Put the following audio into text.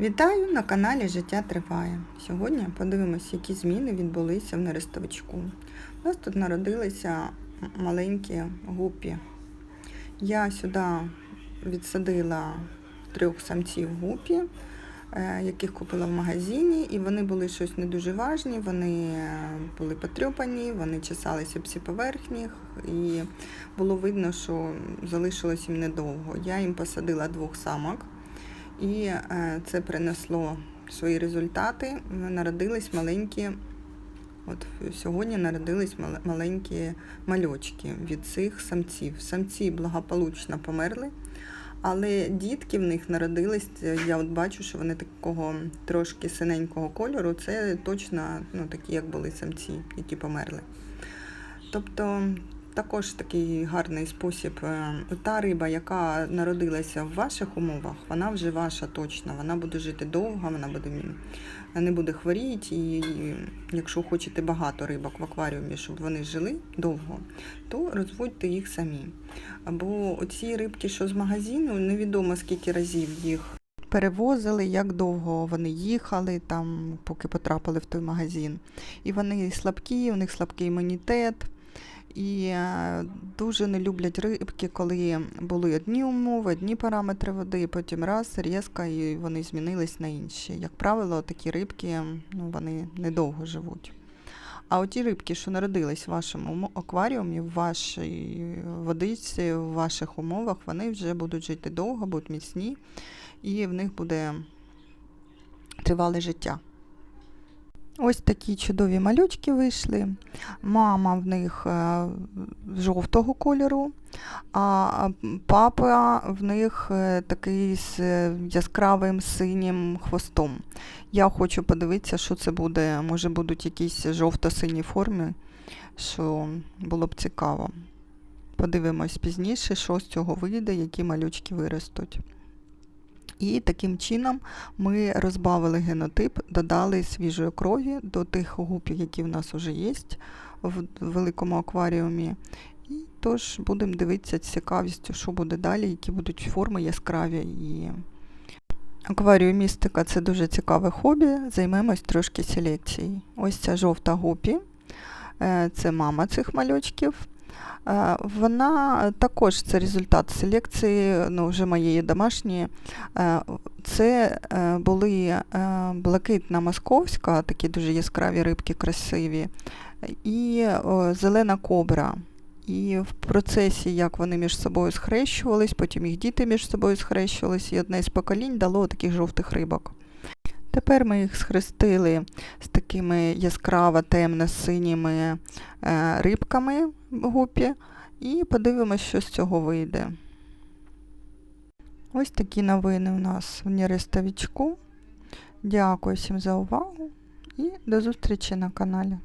Вітаю на каналі Життя Триває. Сьогодні подивимося, які зміни відбулися в нерестовичку. У нас тут народилися маленькі гупі. Я сюди відсадила трьох самців гупі, е, яких купила в магазині, і вони були щось не дуже важні, вони були потрьопані, вони чесалися всі поверхні, і було видно, що залишилось їм недовго. Я їм посадила двох самок. І е, це принесло свої результати. Народились маленькі, от сьогодні народились мал- маленькі мальочки від цих самців. Самці благополучно померли, але дітки в них народились. е, Я от бачу, що вони такого трошки синенького кольору. Це точно ну, такі, як були самці, які померли. Тобто також такий гарний спосіб. е, Та риба, яка народилася в ваших умовах, вона вже ваша точно. Вона буде жити довго, вона буде не буде хворіти. І якщо хочете багато рибок в акваріумі, щоб вони жили довго, то розводьте їх самі. Або оці рибки, що з магазину, невідомо скільки разів їх. Перевозили, як довго вони їхали, там, поки потрапили в той магазин. І вони слабкі, у них слабкий імунітет. І е, дуже не люблять рибки, коли були одні умови, одні параметри води, потім раз, різко, і вони змінились на інші. Як правило, такі рибки ну, вони недовго живуть. А оті рибки, що народились в вашому акваріумі, в вашій водиці, в ваших умовах, вони вже будуть жити довго, будуть міцні, і в них буде тривале життя. Ось такі чудові малючки вийшли. Мама в них е, жовтого кольору, а папа в них е, такий з е, яскравим синім хвостом. Я хочу подивитися, що це буде. Може будуть якісь жовто-сині форми, що було б цікаво. Подивимось пізніше, що з цього вийде, які малючки виростуть. І таким чином ми розбавили генотип, додали свіжої крові до тих гупів, які в нас вже є в великому акваріумі. І тож будемо дивитися цікавістю, що буде далі, які будуть форми яскраві. І... Акваріумістика це дуже цікаве хобі. Займемось трошки селекцією. Ось ця жовта гупі, е, це мама цих мальочків. Е, Вона також це результат селекції, ну, вже моєї домашньої. Е, Це е, були блакитна московська, такі дуже яскраві рибки, красиві, і зелена кобра. І в процесі, як вони між собою схрещувались, потім їх діти між собою схрещувались, і одне з поколінь дало таких жовтих рибок. Тепер ми їх схрестили з такими яскраво темно-синіми е, рибками в гупі, і подивимось, що з цього вийде. Ось такі новини у нас в Нерестовичку. Дякую всім за увагу і до зустрічі на каналі.